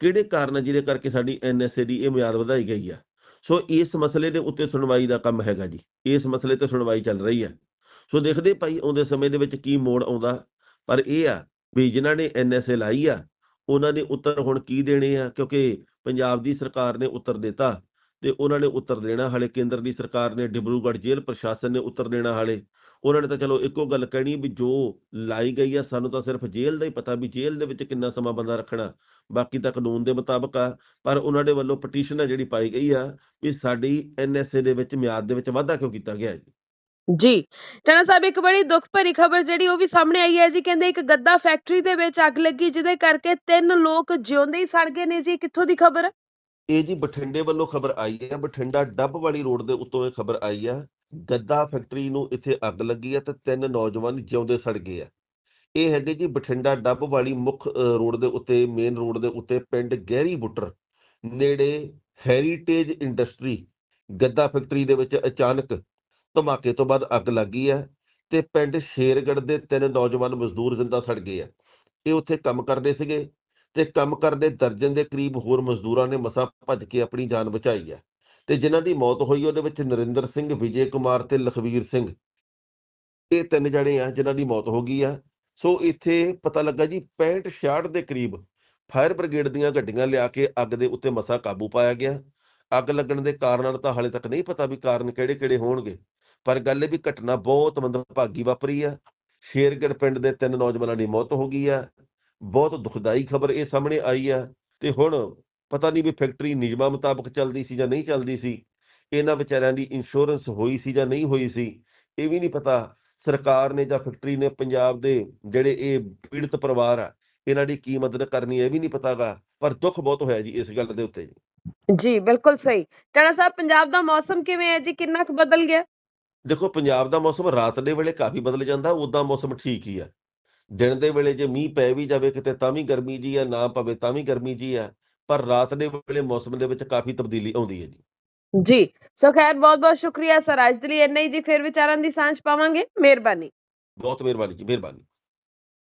ਕਿਹੜੇ ਕਾਰਨ ਜਿਹਦੇ ਕਰਕੇ ਸਾਡੀ ਐਨਐਸਏ ਦੀ ਇਹ ਮਿਆਦ ਵਧਾਈ ਗਈ ਆ? ਸੋ ਇਸ ਮਸਲੇ ਦੇ ਉੱਤੇ ਸੁਣਵਾਈ ਦਾ ਕੰਮ ਹੈਗਾ ਜੀ। ਇਸ ਮਸਲੇ ਤੇ ਸੁਣਵਾਈ ਚੱਲ ਰਹੀ ਆ। ਸੋ ਦੇਖਦੇ ਭਾਈ ਆਉਂਦੇ ਸਮੇਂ ਦੇ ਵਿੱਚ ਕੀ ਮੋੜ ਆਉਂਦਾ। ਪਰ ਇਹ ਆ ਵੀ ਜਿਨ੍ਹਾਂ ਨੇ ਐਨਐਸਏ ਲਾਈ ਆ ਉਹਨਾਂ ਨੇ ਉੱਤਰ ਹੁਣ ਕੀ ਦੇਣੇ ਆ? ਕਿਉਂਕਿ ਪੰਜਾਬ ਦੀ ਸਰਕਾਰ ਨੇ ਉੱਤਰ ਦਿੱਤਾ ਤੇ ਉਹਨਾਂ ਨੇ ਉੱਤਰ ਦੇਣਾ ਹਾਲੇ ਕੇਂਦਰ ਦੀ ਸਰਕਾਰ ਨੇ, ਡਿਬਰੂਗੜ੍ਹ ਜੇਲ੍ਹ ਪ੍ਰਸ਼ਾਸਨ ਨੇ ਉੱਤਰ ਦੇਣਾ ਹਾਲੇ। ਉਹਨਾਂ ਨੇ ਤਾਂ ਚਲੋ ਇੱਕੋ ਗੱਲ ਕਹਿਣੀ ਵੀ ਜੋ ਲਾਈ ਗਈ ਆ, ਸਾਨੂੰ ਤਾਂ ਸਿਰਫ ਜੇਲ੍ਹ ਦਾ ਹੀ ਪਤਾ ਵੀ ਜੇਲ੍ਹ ਦੇ ਵਿੱਚ ਕਿੰਨਾ ਸਮਾਂ ਬੰਦਾ ਰੱਖਣਾ। ਬਾਕੀ ਤਾਂ ਕਾਨੂੰਨ ਦੇ ਮੁਤਾਬਕ ਆ, ਪਰ ਉਹਨਾਂ ਦੇ ਵੱਲੋਂ ਪਟੀਸ਼ਨ ਆ ਜਿਹੜੀ ਪਾਈ ਗਈ ਆ ਵੀ ਸਾਡੀ ਐਨਐਸਏ ਦੇ ਵਿੱਚ, ਮਿਆਦ ਦੇ ਵਿੱਚ ਵਾਧਾ ਕਿਉਂ ਕੀਤਾ ਗਿਆ ਜੀ? ਜੀ। ਟਣਾ ਸਾਹਿਬ ਇੱਕ ਬੜੀ ਦੁੱਖ ਭਰੀ ਖਬਰ ਜਿਹੜੀ ਉਹ ਵੀ ਸਾਹਮਣੇ ਆਈ ਹੈ ਜੀ। ਕਹਿੰਦੇ ਇੱਕ ਗੱਦਾ ਫੈਕਟਰੀ ਦੇ ਵਿੱਚ ਅੱਗ ਲੱਗੀ, ਜਿਹਦੇ ਕਰਕੇ ਤਿੰਨ ਲੋਕ ਜਿਉਂਦੇ ਹੀ ਸੜ ਗਏ ਨੇ ਜੀ। ਕਿੱਥੋਂ ਦੀ ਖਬਰ ਹੈ ਇਹ ਜੀ ਬਠਿੰਡੇ ਵੱਲੋਂ ਖਬਰ ਆਈ ਹੈ। ਬਠਿੰਡਾ ਡੱਬ ਵਾਲੀ ਰੋਡ ਦੇ ਉੱਤੋਂ ਇਹ ਖਬਰ ਆਈ ਹੈ। ਗੱਦਾ ਫੈਕਟਰੀ ਨੂੰ ਇੱਥੇ ਅੱਗ ਲੱਗੀ ਹੈ ਤੇ ਤਿੰਨ ਨੌਜਵਾਨ ਜਿਉਂਦੇ ਸੜ ਗਏ ਆ। ਇਹ ਹੈਗੇ ਜੀ ਬਠਿੰਡਾ ਡੱਬ ਵਾਲੀ ਮੁੱਖ ਰੋਡ ਦੇ ਉੱਤੇ ਮੇਨ ਰੋਡ ਦੇ ਉੱਤੇ ਪਿੰਡ ਗਹਿਰੀ ਬੁੱਟਰ ਨੇੜੇ ਹੈਰੀਟੇਜ ਇੰਡਸਟਰੀ ਗੱਦਾ ਫੈਕਟਰੀ ਦੇ ਵਿੱਚ ਅਚਾਨਕ ਧਮਾਕੇ ਤੋਂ ਬਾਅਦ ਅੱਗ ਲੱਗੀ ਹੈ ਤੇ ਪਿੰਡ ਸ਼ੇਰਗੜ੍ਹ ਦੇ ਤਿੰਨ ਨੌਜਵਾਨ ਮਜ਼ਦੂਰ ਜ਼ਿੰਦਾ ਸੜ ਗਏ ਆ। ਇਹ ਉੱਥੇ ਕੰਮ ਕਰਦੇ ਸੀਗੇ ਤੇ ਕੰਮ ਕਰਦੇ ਦਰਜਨ ਦੇ ਕਰੀਬ ਹੋਰ ਮਜ਼ਦੂਰਾਂ ਨੇ ਮਸਾ ਭੱਜ ਕੇ ਆਪਣੀ ਜਾਨ ਬਚਾਈ ਹੈ ਤੇ ਜਿਨ੍ਹਾਂ ਦੀ ਮੌਤ ਹੋਈ ਉਹਦੇ ਵਿੱਚ ਨਰਿੰਦਰ ਸਿੰਘ, ਵਿਜੇ ਕੁਮਾਰ ਤੇ ਲਖਵੀਰ ਸਿੰਘ। ਇਹ ਤਿੰਨ ਜਣੇ ਆ ਜਿਨ੍ਹਾਂ ਦੀ ਮੌਤ ਹੋ ਗਈ ਆ। ਸੋ ਇੱਥੇ ਪਤਾ ਲੱਗਾ ਜੀ 65 66 ਦੇ ਕਰੀਬ ਫਾਇਰ ਬ੍ਰਿਗੇਡ ਦੀਆਂ ਗੱਡੀਆਂ ਲਿਆ ਕੇ ਅੱਗ ਦੇ ਉੱਤੇ ਮਸਾ ਕਾਬੂ ਪਾਇਆ ਗਿਆ। ਅੱਗ ਲੱਗਣ ਦੇ ਕਾਰਨਾਂ ਤਾਂ ਹਾਲੇ ਤੱਕ ਨਹੀਂ ਪਤਾ ਵੀ ਕਾਰਨ ਕਿਹੜੇ-ਕਿਹੜੇ ਹੋਣਗੇ। ਪਰ ਗੱਲ ਇਹ ਵੀ ਘਟਨਾ ਬਹੁਤ ਮੰਦਭਾਗੀ ਵਾਪਰੀ ਆ। ਸ਼ੇਰਗੜ ਪਿੰਡ ਦੇ ਤਿੰਨ ਨੌਜਵਾਨਾਂ ਦੀ ਮੌਤ ਹੋ ਗਈ ਆ। ਬਹੁਤ ਦੁਖਦਾਈ ਖਬਰ ਇਹ ਸਾਹਮਣੇ ਆਈ ਆ ਤੇ ਹੁਣ ਪਤਾ ਨਹੀਂ ਵੀ ਫੈਕਟਰੀ ਨਿਯਮਾਂ ਮੁਤਾਬਕ ਚੱਲਦੀ ਸੀ ਜਾਂ ਨਹੀਂ ਚੱਲਦੀ ਸੀ। ਇਹਨਾਂ ਵਿਚਾਰਿਆਂ ਦੀ ਇੰਸ਼ੋਰੈਂਸ ਹੋਈ ਸੀ ਜਾਂ ਨਹੀਂ ਹੋਈ ਸੀ, ਇਹ ਵੀ ਨਹੀਂ ਪਤਾ। ਸਰਕਾਰ ਨੇ ਜਾਂ ਫੈਕਟਰੀ ਨੇ ਪੰਜਾਬ ਦੇ ਜਿਹੜੇ ਇਹ ਪੀੜਤ ਪਰਿਵਾਰ ਆ, ਇਹਨਾਂ ਦੀ ਕੀ ਮਦਦ ਕਰਨੀ ਹੈ ਇਹ ਵੀ ਨਹੀਂ ਪਤਾਗਾ ਪਰ ਦੁੱਖ ਬਹੁਤ ਹੋਇਆ ਜੀ ਇਸ ਗੱਲ ਦੇ ਉੱਤੇ। ਜੀ, ਬਿਲਕੁਲ ਸਹੀ। ਟਣਾ ਸਾਹਿਬ, ਪੰਜਾਬ ਦਾ ਮੌਸਮ ਕਿਵੇਂ ਹੈ ਜੀ? ਕਿੰਨਾ ਕੁ ਬਦਲ ਗਿਆ? ਦੇਖੋ ਪੰਜਾਬ ਦਾ ਮੌਸਮ ਰਾਤ ਦੇ ਵੇਲੇ ਕਾਫੀ ਬਦਲ ਜਾਂਦਾ ਉਦਾਂ ਮੌਸਮ ਠੀਕ ਹੀ ਆ। ਦਿਨ ਦੇ ਵੇਲੇ ਜੇ ਮੀਂਹ ਪੈ ਵੀ ਜਾਵੇ ਕਿਤੇ ਤਾਂ ਵੀ ਗਰਮੀ ਜੀ ਆ ਨਾ ਪਵੇ ਤਾਂ ਵੀ ਗਰਮੀ ਜੀ ਆ ਪਰ ਰਾਤ ਦੇ ਵੇਲੇ ਮੌਸਮ ਦੇ ਵਿੱਚ ਕਾਫੀ ਤਬਦੀਲੀ ਆਉਂਦੀ ਹੈ ਜੀ। ਜੀ ਸੋ ਖੈਰ ਬਹੁਤ ਬਹੁਤ ਸ਼ੁਕਰੀਆ ਸਰ ਅੱਜ ਦੇ ਲਈ ਇੰਨਾ ਹੀ ਜੀ ਫਿਰ ਵਿਚਾਰਾਂ ਦੀ ਸਾਂਝ ਪਾਵਾਂਗੇ। ਮਿਹਰਬਾਨੀ। ਬਹੁਤ ਮਿਹਰਬਾਨੀ ਜੀ ਮਿਹਰਬਾਨੀ।